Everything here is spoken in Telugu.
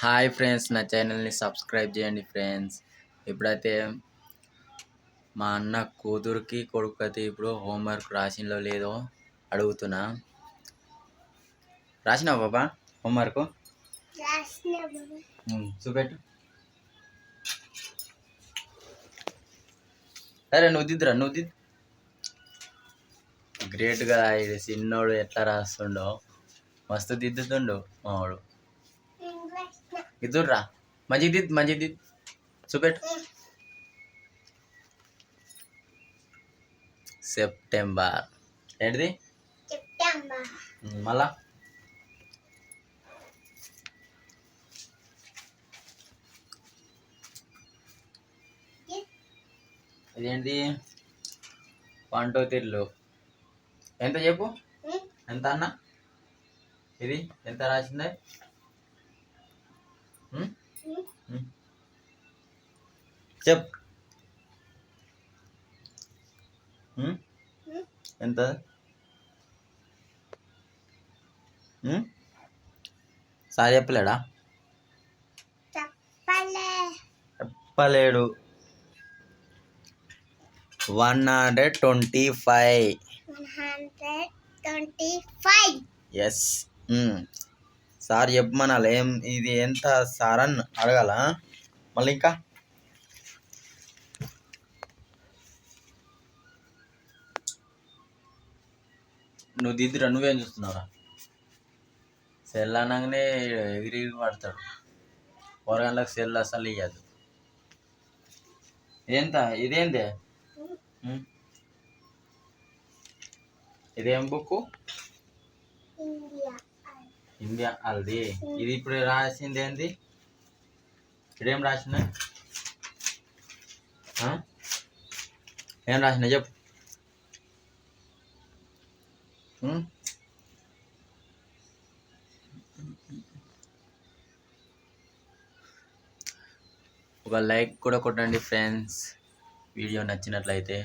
హాయ్ ఫ్రెండ్స్ నా ఛానల్ని సబ్స్క్రైబ్ చేయండి ఫ్రెండ్స్. ఇప్పుడైతే మా అన్న కూతురికి కొడుకు అయితే ఇప్పుడు హోంవర్క్ రాసిందో లేదో అడుగుతున్నా. రాసినావా బాబా. హోంవర్క్ చూపెట్టు. సరే నువ్వు దిద్దురా నువ్వు దిద్దు. గ్రేట్గా ఇది చిన్నోడు ఎట్లా రాస్తుండో. మస్తు దిద్దుతుండు మావాడు. ఇద్దుర్రా మంచి దిద్దు మంచి దిద్దు చూపెట్టు. సెప్టెంబర్. ఏంటిది? మళ్ళా. ఇదేంటి? పంట తిర్లు ఎంత చెప్పు? ఎంత అన్న? ఇది ఎంత రాసిందే. చెప్? ఎంత? సార్ చెప్పలేడా చెప్పలే చెప్పలేడు one hundred twenty five one hundred twenty five yes sir చెప్పమనాలి. ఏం ఇది ఎంత సార్ అని అడగాల? మళ్ళీ ఇంకా? నువ్వు దిద్దురా నువ్వేం చూస్తున్నావురా? సెల్ అనగానే ఎగిరి పడతాడు. పొరగండ్లకు సెల్ అసలు ఇయ్యదు. ఇదెంత ఇదేందే? ఇదేం బుక్కు? ఇండియా అది ఇది ఇప్పుడు రాసింది ఏంది? ఇదేం రాసిన ఏం రాసిన చెప్పు. ఒక లైక్ కూడా కొట్టండి ఫ్రెండ్స్. వీడియో నచ్చినట్లయితే